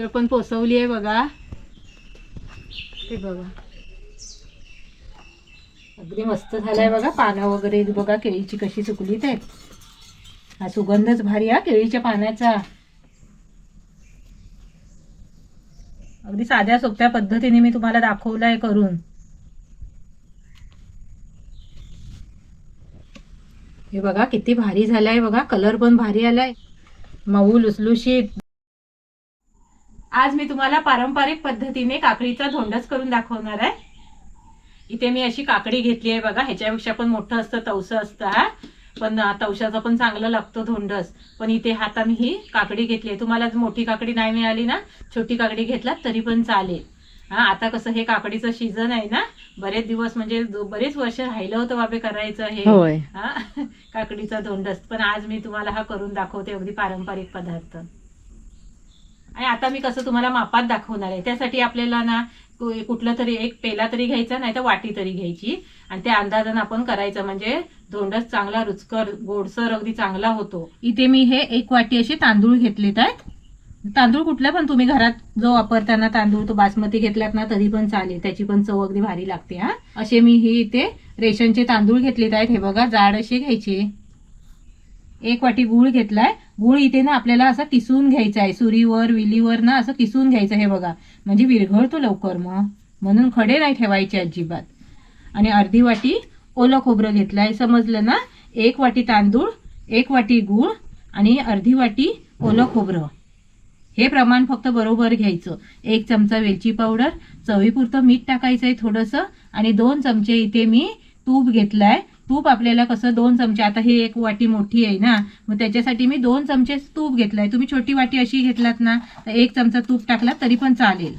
केळ पण पोसवली आहे बघा. ते बघा. अगदी मस्त झालाय बघा पानं वगैरे. बघा केळीची कशी सुकलीत आहेत. हा सुगंधच भारी हा केळीच्या पाण्याचा अगदी साध्या सोप्या पद्धतीने मी तुम्हाला दाखवलंय करून. हे बघा किती भारी झालाय बघा. कलर पण भारी आलाय. मऊ लुसलुशीत. आज मी तुम्हाला पारंपरिक पद्धतीने काकडीचा धोंडच करून दाखवणार आहे. इथे मी अशी काकडी घेतली आहे बघा ह्याच्यापेक्षा पण मोठं असतं तवसं असतं हा. पण तवशाचं पण चांगलं लागतं धोंडस. पण इथे मी ही काकडी घेतली आहे. तुम्हाला मोठी काकडी नाही मिळाली ना छोटी काकडी घेतलात तरी पण चालेल. हा आता कसं हे काकडीचं सीझन आहे ना बरेच दिवस म्हणजे बरेच वर्ष राहिलं होतं बाबे करायचं हे. हा काकडीचा धोंडस. पण आज मी तुम्हाला हा करून दाखवते अगदी पारंपरिक पदार्थ. आणि आता मी कसं तुम्हाला मापात दाखवणार आहे. त्यासाठी आपल्याला ना कुठलं तरी एक पेला तरी घ्यायचा नाही तर वाटी तरी घ्यायची. आणि त्या अंदाजानं आपण करायचं म्हणजे धोंडस चांगला रुचकर गोडसर अगदी चांगला होतो. इथे मी हे एक वाटी असे तांदूळ घेतलेत आहेत. तांदूळ कुठला पण तुम्ही घरात जो वापरताना तांदूळ तो बासमती घेतलात ना तरी पण चालेल. त्याची पण चव अगदी भारी लागते हा. असे मी हे इथे रेशनचे तांदूळ घेतलेत आहेत. हे बघा जाड असे घ्यायचे. एक वाटी गूळ घेतलाय. गूळ इथे ना आपल्याला असं किसून घ्यायचा आहे. सुरीवर विलीवर ना असं किसून घ्यायचं हे बघा. म्हणजे विरघळतो लवकर मग. म्हणून खडे नाही ठेवायचे अजिबात. आणि अर्धी वाटी ओलं खोबरं घेतलंय. समजलं ना? एक वाटी तांदूळ एक वाटी गूळ आणि अर्धी वाटी ओलं खोबरं. हे प्रमाण फक्त बरोबर घ्यायचं. एक चमचा वेलची पावडर चवीपुरतं मीठ टाकायचं आहे थोडंसं आणि दोन चमचे इथे मी तूप घेतलाय. तूप आपल्याला कसं दोन चमचे आता ही एक वाटी मोठी आहे ना मग त्याच्यासाठी मी दोन चमचे तूप घेतलाय. तुम्ही छोटी वाटी अशी घेतलात ना तर एक चमचा तूप टाकला तरी पण चालेल.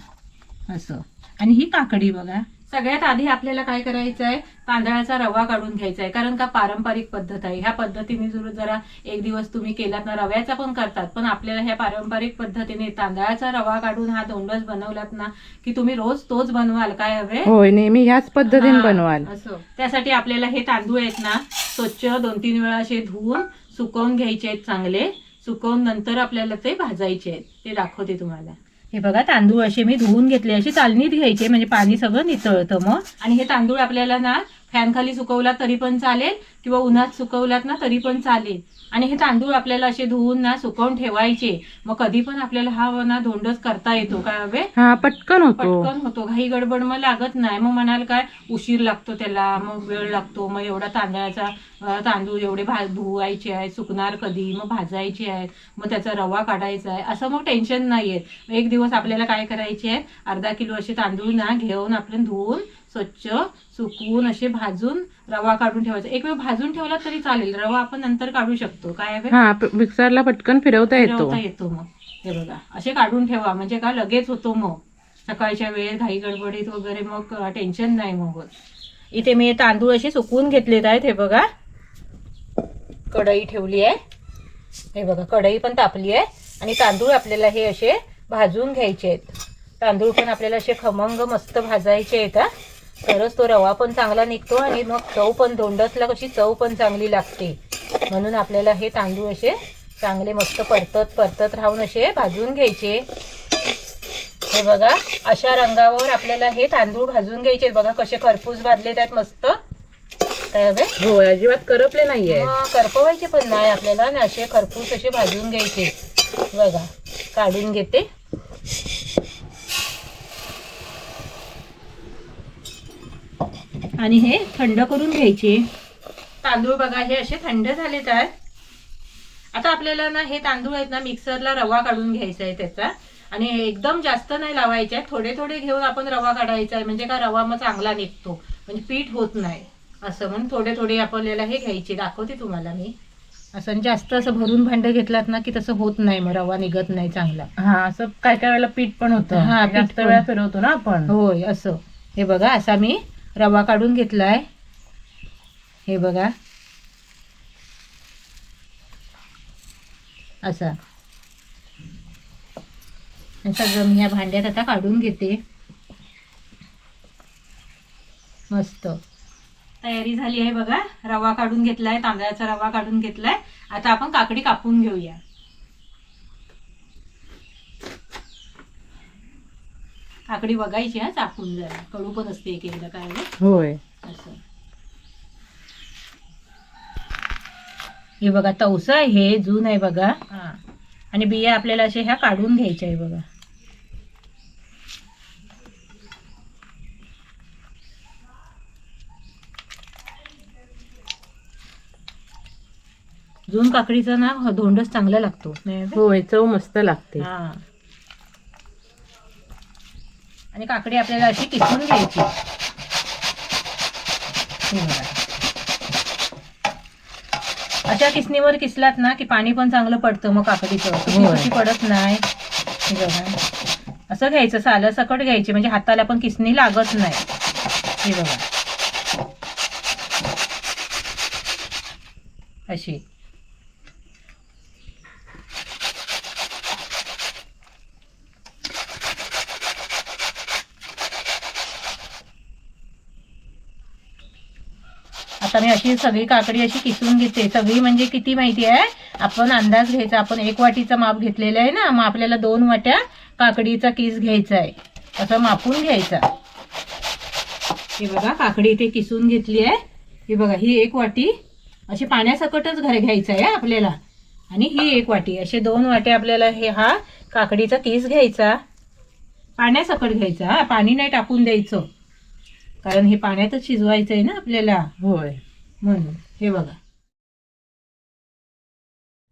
असं. आणि ही काकडी बघा. सगळ्यात आधी आपल्याला काय करायचं आहे? तांदळाचा रवा काढून घ्यायचा आहे. कारण का पारंपरिक पद्धत आहे. ह्या पद्धतीने जर जरा एक दिवस तुम्ही केलात ना रव्याचा पण करतात. पण आपल्याला ह्या पारंपरिक पद्धतीने तांदळाचा रवा काढून हा दोंडच बनवलात ना की तुम्ही रोज तोच बनवाल काय हवे होय नेहमी ह्याच पद्धतीने बनवाल. असं. त्यासाठी आपल्याला हे तांदूळ आहेत ना स्वच्छ दोन तीन वेळा असे धुवून सुकवून घ्यायचे आहेत चांगले. सुकवून नंतर आपल्याला ते भाजायचे आहेत. ते दाखवते तुम्हाला. हे बघा तांदूळ असे मी धुवून घेतले असे चालणीत घ्यायचे म्हणजे पाणी सगळं नितळतं मग. आणि हे तांदूळ आपल्याला ना फॅन खाली सुकवलात तरी पण चालेल किंवा उन्हात सुकवलात ना तरी पण चालेल. आणि हे तांदूळ आपल्याला असे धुवून ना सुकवून ठेवायचे. मग कधी पण आपल्याला हा ना धोंडच करता येतो काय हवे? हा पटकन होतो. पटकन होतो. घाई गडबड मग लागत नाही. मग म्हणाल काय उशीर लागतो त्याला मग वेळ लागतो. मग एवढा तांदळाचा अं, तांदूळ एवढे भा धुवायचे आहेत सुकणार कधी? मग भाजायचे आहेत. मग त्याचा रवा काढायचा आहे. असं मग टेन्शन नाही आहे एक दिवस आपल्याला काय करायचे आहे अर्धा किलो असे तांदूळ ना घेऊन आपण धुवून स्वच्छ सुकवून असे भाजून रवा काढून ठेवायचा. एक वेळ भाजून ठेवला तरी चालेल. रवा आपण नंतर काढू शकतो. काय हा मिक्सरला पटकन फिरवता येतो. येतो मग. हे बघा. असे काढून ठेवा. म्हणजे का लगेच होतो मग. सकाळच्या वेळेत घाई गडबडीत वगैरे मग टेन्शन नाही मग. इथे मी तांदूळ असे सुकवून घेतलेत आहेत. हे बघा. कढई ठेवली आहे. हे बघा. कढई पण तापली आहे. आणि तांदूळ आपल्याला हे असे भाजून घ्यायचे आहेत. तांदूळ पण आपल्याला असे खमंग मस्त भाजायचे आहेत हा. तरच तो रवा पण चांगला निघतो आणि मग चव पण धोंडसला कशी चव पण चांगली लागते. म्हणून आपल्याला हे तांदूळ असे चांगले मस्त परतत परतत राहून असे भाजून घ्यायचे. हे बघा अशा रंगावर आपल्याला हे तांदूळ भाजून घ्यायचे. बघा कसे खरपूस भाजले त्यात मस्त. काय होय अजिबात करपले नाहीये. करपवायचे पण नाही आपल्याला. आणि असे खरपूस असे भाजून घ्यायचे. बघा काढून घेते. आणि हे थंड करून घ्यायचे. तांदूळ बघा हे असे थंड झालेत आहेत आता आपल्याला ना हे तांदूळ आहेत ना मिक्सरला रवा काढून घ्यायचा आहे त्याचा. आणि एकदम जास्त नाही लावायचे आहे थोडे थोडे घेऊन आपण रवा काढायचा आहे. म्हणजे का रवा मग चांगला निघतो. म्हणजे पीठ होत नाही. असं म्हणून थोडे थोडे आपल्याला हे घ्यायचे. दाखवते तुम्हाला मी. असं जास्त असं भरून भांड घेतलात ना की तसं होत नाही. मग रवा निघत नाही चांगला. हा असं काय काय वेळेला पीठ पण होतं. हा, पीठ जास्त पण. वेळा फिरवतो ना आपण. होय असं. हे बघा असा मी रवा काढून घेतलाय. हे बघा. असा. सगळं मी ह्या भांड्यात आता काढून घेते. मस्त. तयारी झाली आहे बघा. रवा काढून घेतलाय तांदळाचा रवा काढून घेतलाय. आता आपण काकडी कापून घेऊया. काकडी बघायची हा चाकून जरा. कडू पण असते एक एकदा काय? होय. असं. हे बघा तवसा आहे हे जून आहे बघा. हा. आणि बिया आपल्याला अशा ह्या काढून घ्यायच्या आहे बघा. जून काकडीचा ना धोंडच चांगला लागतो? होय चव मस्त लागते. हा. आणि काकडी आपल्याला अशी किसून घ्यायची. अशा किसणीवर किसलात ना की पाणी पण चांगलं पडतं मग काकडीचं. पडत नाही. हे बघा. असं घ्यायचं सालं सकट घ्यायची. म्हणजे हाताला पण किसणी लागत नाही. हे बघा. अशी. आता मी अशी सगळी काकडी अशी किसून घेते. सगळी म्हणजे किती माहिती आहे? आपण अंदाज घ्यायचा. आपण एक वाटीचं माप घेतलेलं आहे ना मग आपल्याला दोन वाट्या काकडीचा किस घ्यायचा आहे. असं मापून घ्यायचा. हे बघा काकडी इथे किसून घेतली आहे. ही बघा ही एक वाटी. अशी पाण्यासकटच घर घ्यायचं आहे आपल्याला. आणि ही एक वाटी. असे दोन वाटे आपल्याला हे हा काकडीचा किस घ्यायचा. पाण्यासकट घ्यायचा. हा पाणी नाही टाकून द्यायचं. कारण हे पाण्यातच शिजवायचं आहे ना आपल्याला. होय. म्हणून हे बघा.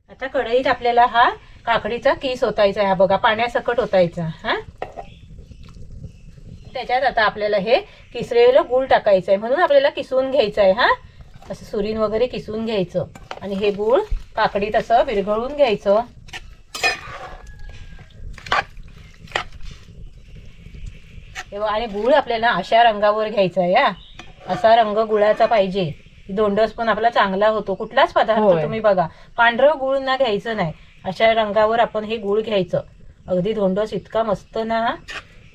आता कढईत आपल्याला हा काकडीचा किस ओतायचा आहे. हा बघा पाण्यासकट ओतायचा. हा? त्याच्यात आता आपल्याला हे किसलेलं गूळ टाकायचं आहे म्हणून आपल्याला किसून घ्यायचं आहे हा? असं सुरीन वगैरे किसून घ्यायचं. आणि हे गूळ काकडीत असं विरघळून घ्यायचं. आणि गूळ आपल्याला अशा रंगावर घ्यायचा आहे हा. असा रंग गुळाचा पाहिजे. दोंडस पण आपला चांगला होतो. कुठलाच पदार्थ. तुम्ही बघा. पांढरं गुळ ना घ्यायचं नाही. अशा रंगावर आपण हे गुळ घ्यायचं. अगदी धोंडस इतका मस्त ना.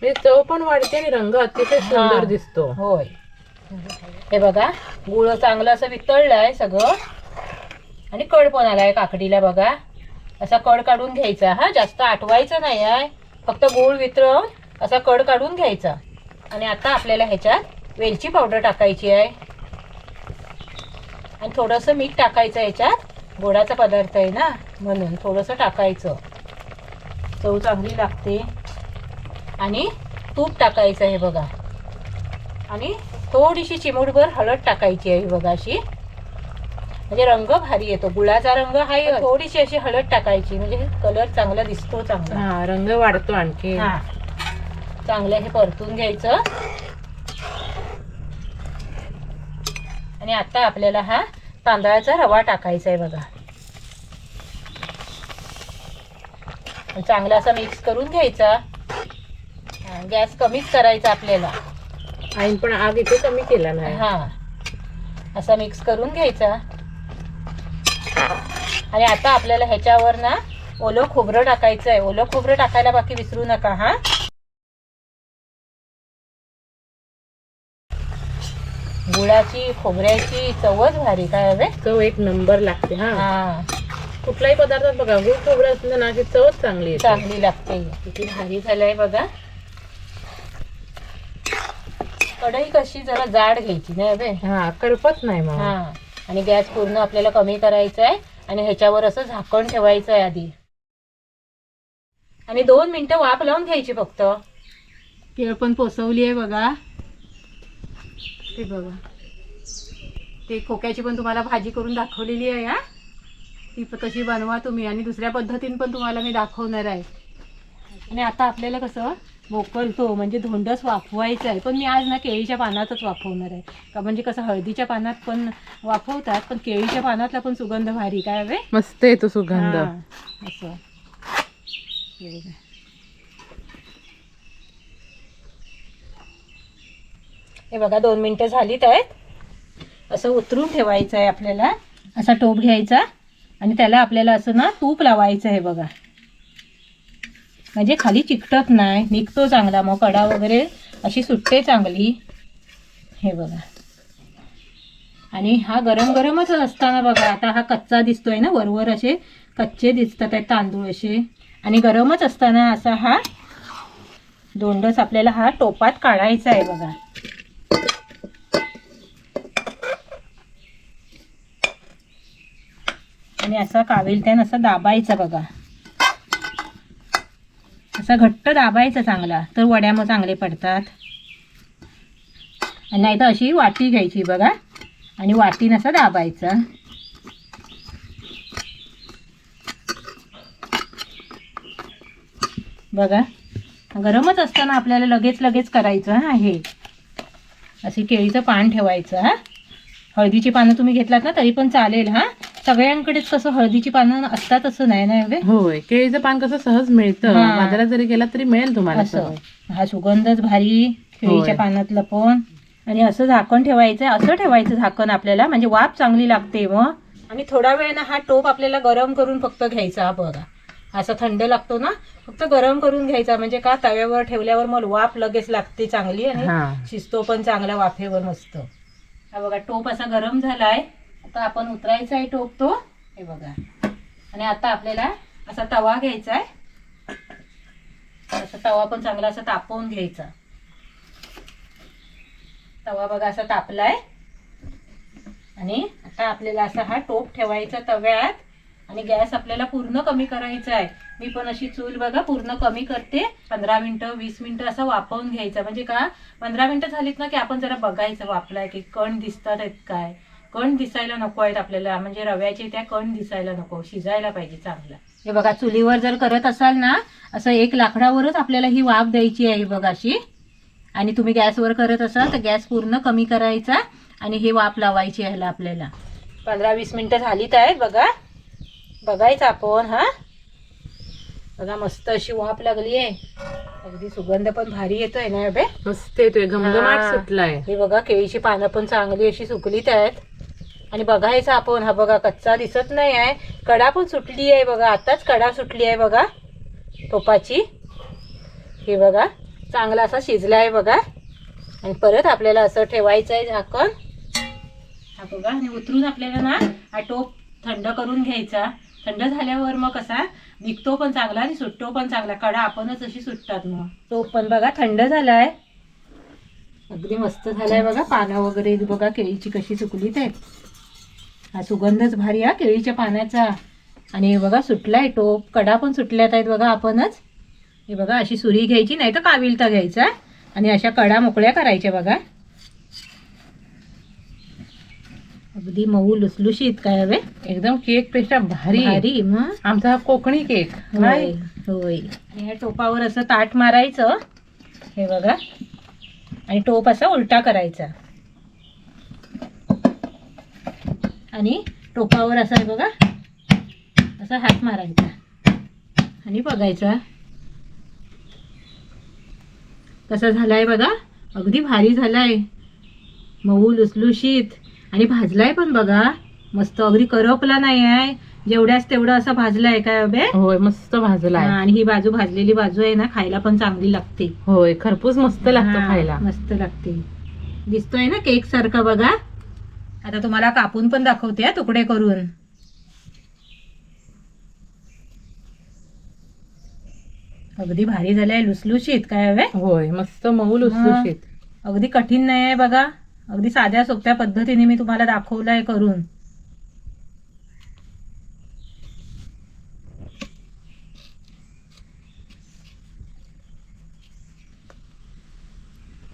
म्हणजे चव पण वाढते आणि रंग अतिशय सुंदर. दिसतो. होय. हे बघा गुळ चांगलं असं वितळलंय सगळं. आणि कड पण आलाय काकडीला बघा. असा कड काढून घ्यायचा हा. जास्त आटवायचं नाही आहे. फक्त गुळ वितळून असा कड काढून घ्यायचा. आणि आता आपल्याला ह्याच्यात वेलची पावडर टाकायची आहे. आणि थोडंसं मीठ टाकायचं ह्याच्यात. गोडाचा पदार्थ आहे ना म्हणून थोडंसं टाकायचं. चव चांगली लागते. आणि तूप टाकायचं आहे बघा. आणि थोडीशी चिमूटभर हळद टाकायची आहे बघा अशी. म्हणजे रंग भारी येतो. गुळाचा रंग आहे थोडीशी अशी हळद टाकायची. म्हणजे कलर चांगला दिसतो चांगला. हा रंग वाढतो आणखी हा. चांगलं हे परतून घ्यायचं. आणि आता आपल्याला हा तांदळाचा रवा टाकायचा आहे बघा. चांगला असा मिक्स करून घ्यायचा. गॅस कमीच करायचा आपल्याला. आईन पण आग इथे कमी केला नाही. हा असा मिक्स करून घ्यायचा. आणि आता आपल्याला ह्याच्यावर ना ओलं खोबरं टाकायचं आहे ओलं खोबरं टाकायला बाकी विसरू नका हा. गुळाची खोबऱ्याची चवच भारी. काय हवे? चव एक नंबर लागते हा. हा. कुठलाही पदार्थात बघा गुळ खोबरं असलं ना की चवच चांगली येते. चांगली लागते. किती भारी झालंय बघा. कढई कशी जरा जाड घ्यायची नाही हवे? हा करपत नाही मग. हा. आणि गॅस पूर्ण आपल्याला कमी करायचा आहे आणि ह्याच्यावर असं झाकण ठेवायचं आहे आधी. आणि दोन मिनिटं वाफ लावून घ्यायची फक्त. केळ पण पोचवली आहे बघा. ते बघा. ते खोक्याची पण तुम्हाला भाजी करून दाखवलेली आहे हा? ती तशी बनवा तुम्ही. आणि दुसऱ्या पद्धतीने पण तुम्हाला मी दाखवणार आहे. आणि आता आपल्याला कसं मोकलतो म्हणजे धोंडस वाफवायचं आहे. पण मी आज ना केळीच्या पानातच वाफवणार आहे. का म्हणजे कसं हळदीच्या पानात पण वाफवतात पण केळीच्या पानातला पण सुगंध भारी. काय हवे मस्त येतो सुगंध. असं. हे बघा दोन मिनटं झालीत आहेत. असं उतरून ठेवायचं आहे आपल्याला. असा टोप घ्यायचा. आणि त्याला आपल्याला असं ना तूप लावायचं आहे बघा. म्हणजे खाली चिकटत नाही. निघतो चांगला. मग कडा वगैरे अशी सुटते चांगली. हे बघा. आणि हा गरम गरमच असताना बघा आता हा कच्चा दिसतोय ना वरवर असे कच्चे दिसतात आहेत तांदूळ असे. आणि गरमच असताना असा हा दोंडस आपल्याला हा टोपात काढायचा आहे बघा. आणि असा कावेल त्यानं असं दाबायचा बघा. असा घट्ट दाबायचा चांगला तर वड्या मग चांगले पडतात. आणि नाही तर अशी वाटी घ्यायची बघा आणि वाटीनं असं दाबायचा. बघा गरमच असताना आपल्याला लगेच लगेच करायचं आहे असे केळीचं पान ठेवायचं हा. हळदीची पानं तुम्ही घेतलात ना तरी पण चालेल हा. सगळ्यांकडेच कसं हळदीची पानं असतात असं नाही ना होय केळीचं पान कसं सहज मिळतं. हा. बाजारात जरी गेला तरी मिळेल तुम्हाला असं. सहज. हा सुगंधच भारी केळीच्या होय. पानातलं पण. आणि असं झाकण ठेवायचं असं ठेवायचं झाकण आपल्याला म्हणजे वाफ चांगली लागते मग आणि थोडा वेळ ना हा टोप आपल्याला गरम करून फक्त घ्यायचा बघा. असं थंड लागतो ना फक्त गरम करून घ्यायचा म्हणजे का तव्यावर ठेवल्यावर मग वाफ लगेच लागते चांगली आणि हा. शिजतो पण चांगला वाफेवर मस्त. हा बघा टोप असा गरम झालाय. आता आपण उतरायचा आहे टोप तो. हे बघा. आणि आता आपल्याला असा तवा घ्यायचा आहे. असा तवा पण चांगला असा तापवून घ्यायचा. तवा बघा असा तापलाय. आणि आता आपल्याला असा हा टोप ठेवायचा तव्यात. आणि गॅस आपल्याला पूर्ण कमी करायचा आहे. मी पण अशी चूल बघा पूर्ण कमी करते. पंधरा मिनटं वीस मिनिटं असं वापरून घ्यायचं. म्हणजे का? पंधरा मिनटं झालीत ना की आपण जरा बघायचं वापलाय की कण दिसतात आहेत काय? कण दिसायला नको आहेत आपल्याला. म्हणजे रव्याचे त्या कण दिसायला नको. शिजायला पाहिजे चांगला. हे बघा चुलीवर जर करत असाल ना असं एक लाकडावरच आपल्याला ही वाफ द्यायची आहे बघा अशी. आणि तुम्ही गॅसवर करत असाल तर गॅस पूर्ण कमी करायचा आणि हे वाफ लावायची ह्याला आपल्याला. पंधरा वीस मिनिटं झालीत आहेत बघा. बघायचं आपण हा. बघा मस्त अशी वाफ लागली आहे. अगदी सुगंध पण भारी येतोय ना बे मस्त येतोय. घमघमाट हा. सुटलाय. हे बघा केळीची पानं पण चांगली अशी सुकलीत आहेत. आणि बघायचं आपण हा बघा कच्चा दिसत नाही आहे. कडा पण सुटली आहे बघा. आताच कडा सुटली आहे बघा. टोपाची. हे बघा चांगला असा शिजला आहे बघा. आणि परत आपल्याला असं ठेवायचं आहे झाकण. हा बघा आणि उतरून आपल्याला ना हा टोप थंड करून घ्यायचा. थंड झाल्यावर मग कसा निघतो पण चांगला आणि सुटतो पण चांगला. कडा आपणच अशी सुटतात मग. टोप पण बघा थंड झालाय. अगदी मस्त झालाय बघा. पानं वगैरे बघा केळीची कशी सुकलीत ते. हा सुगंधच भारी हा केळीच्या पाण्याचा आणि हे बघा सुटलाय टोप. कडा पण सुटल्यात आहेत बघा आपणच. हे बघा अशी सुरी घ्यायची नाही तर काविलता घ्यायचा. आणि अशा कडा मोकळ्या करायच्या बघा. अगदी मऊ लुसलुशीत काय हवे? एकदम केकपेक्षा भारी. भारी मग? आमचा हा कोकणी केक. होय होय. आणि ह्या टोपावर असं ताट मारायचं. हे बघा. आणि टोप असा उलटा करायचा. आणि टोपावर असा आहे बघा असा हात मारायचा. आणि बघायचा. कसा झालाय बघा अगदी भारी झालाय. मऊ लुसलुशीत. आणि भाजलाय पण बघा. मस्त अगदी करपला नाही आहे जेवढ्याच तेवढं असा भाजलाय काय अबे होय मस्त भाजलाय. हा, आणि ही बाजू भाजलेली बाजू आहे ना खायला पण चांगली लागते. होय खरपूस मस्त लागतो हा, खायला. मस्त लागते. दिसतोय ना केक सारखा बघा? आता तुम्हाला कापून पण दाखवते हा, तुकडे करून. अगदी भारी झालाय लुसलुशीत काय हवे? होय मस्त मऊ लुसलुशीत. अगदी कठीण नाही आहे बघा. अगदी साध्या सोप्या पद्धतीने मी तुम्हाला दाखवलंय करून.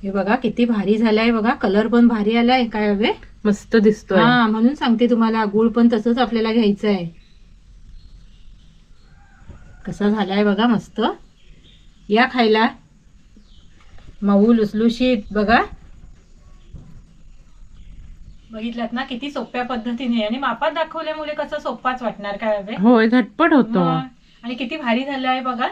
हे बघा किती भारी झालाय बघा. कलर पण भारी आलाय काय हवे? मस्त दिसतोय. हा म्हणून सांगते तुम्हाला गुळ पण तसंच आपल्याला घ्यायचं आहे कसा झालाय बघा मस्त. या खायला. मऊ लुसलुशीत बघा. बघितलात ना किती सोप्या पद्धतीने. आणि मापात दाखवल्यामुळे कसं सोपाच वाटणार काय हवे? होय झटपट होतो. आणि किती भारी झालं आहे बघा.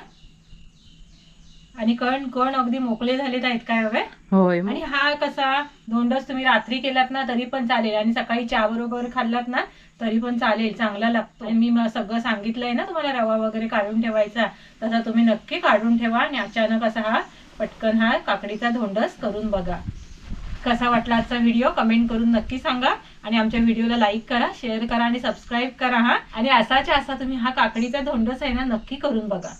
आणि कण कण अगदी मोकळे झालेत आहेत काय हवे? होय आणि हा कसा धोंडस तुम्ही रात्री केलात ना तरी पण चालेल. आणि सकाळी चहा बरोबर खाल्लात ना तरी पण चालेल. चांगला लागतो. आणि मी म- सगळं सांगितलंय ना तुम्हाला रवा वगैरे काढून ठेवायचा. तसा तुम्ही नक्की काढून ठेवा आणि अचानक असा हा पटकन हा काकडीचा धोंडस करून बघा. कसा वाटला आजचा व्हिडिओ? कमेंट करून नक्की सांगा. आणि आमच्या व्हिडिओला लाईक करा शेअर करा आणि सबस्क्राईब करा हा. आणि असाच्या असा तुम्ही हा काकडीचा धोंडस आहे ना नक्की करून बघा.